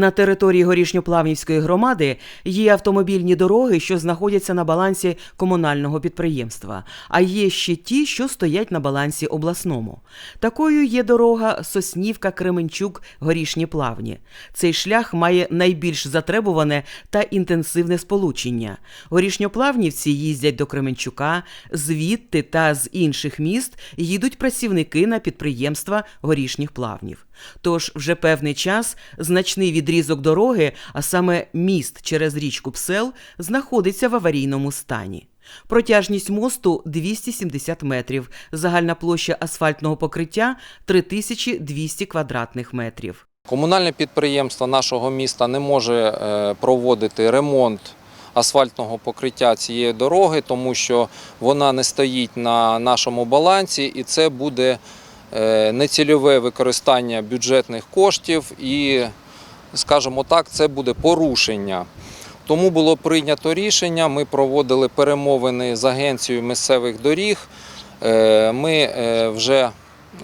На території Горішньоплавнівської громади є автомобільні дороги, що знаходяться на балансі комунального підприємства, а є ще ті, що стоять на балансі обласному. Такою є дорога Соснівка Кременчук Горішні Плавні. Цей шлях має найбільш затребуване та інтенсивне сполучення. Горішньоплавнівці їздять до Кременчука, звідти та з інших міст їдуть працівники на підприємства горішніх плавнів. Тож вже певний час значний відрізок дороги, а саме міст через річку Псел, знаходиться в аварійному стані. Протяжність мосту 270 метрів, загальна площа асфальтного покриття 3200 квадратних метрів. Комунальне підприємство нашого міста не може е, проводити ремонт асфальтного покриття цієї дороги, тому що вона не стоїть на нашому балансі, і це буде е, нецільове використання бюджетних коштів і, скажімо так, це буде порушення. Тому було прийнято рішення. Ми проводили перемовини з агенцією місцевих доріг. Е, Ми е, вже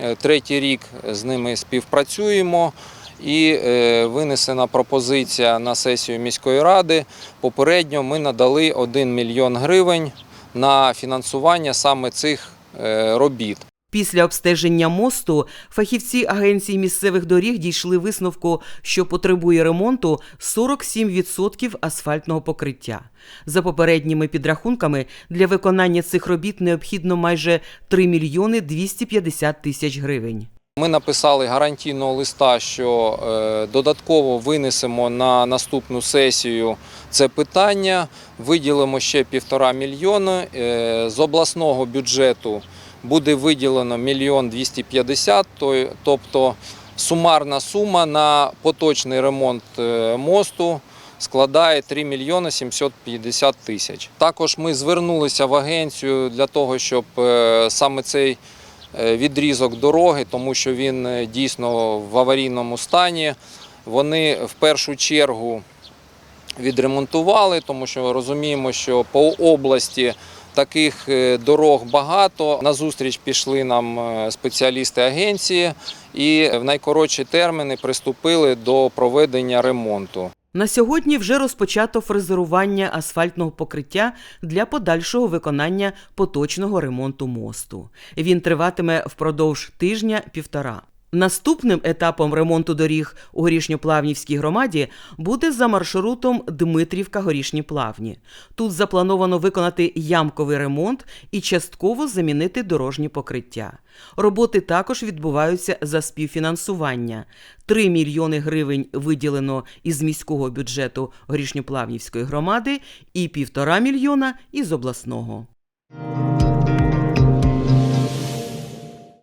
е, третій рік з ними співпрацюємо. І винесена пропозиція на сесію міської ради. Попередньо ми надали 1 мільйон гривень на фінансування саме цих робіт. Після обстеження мосту фахівці агенції місцевих доріг дійшли висновку, що потребує ремонту 47% асфальтного покриття. За попередніми підрахунками, для виконання цих робіт необхідно майже 3 мільйони 250 тисяч гривень. Ми написали гарантійного листа, що е, додатково винесемо на наступну сесію це питання, виділимо ще півтора мільйони. Е, З обласного бюджету буде виділено мільйон 250, то- тобто сумарна сума на поточний ремонт е, мосту складає 3 мільйони 750 тисяч. Також ми звернулися в агенцію для того, щоб е, саме цей е, відрізок дороги, тому що він дійсно в аварійному стані. Вони в першу чергу відремонтували, тому що розуміємо, що по області таких е, дорог багато. На зустріч пішли нам е, спеціалісти агенції і в найкоротші терміни приступили до проведення ремонту. На сьогодні вже розпочато фрезерування асфальтного покриття для подальшого виконання поточного ремонту мосту. Він триватиме впродовж тижня-півтора. Наступним етапом ремонту доріг у Горішньоплавнівській громаді буде за маршрутом Дмитрівка-Горішні Плавні. Тут заплановано виконати ямковий ремонт і частково замінити дорожні покриття. Роботи також відбуваються за співфінансування. 3 мільйони гривень виділено із міського бюджету Горішньоплавнівської громади і півтора мільйона із обласного.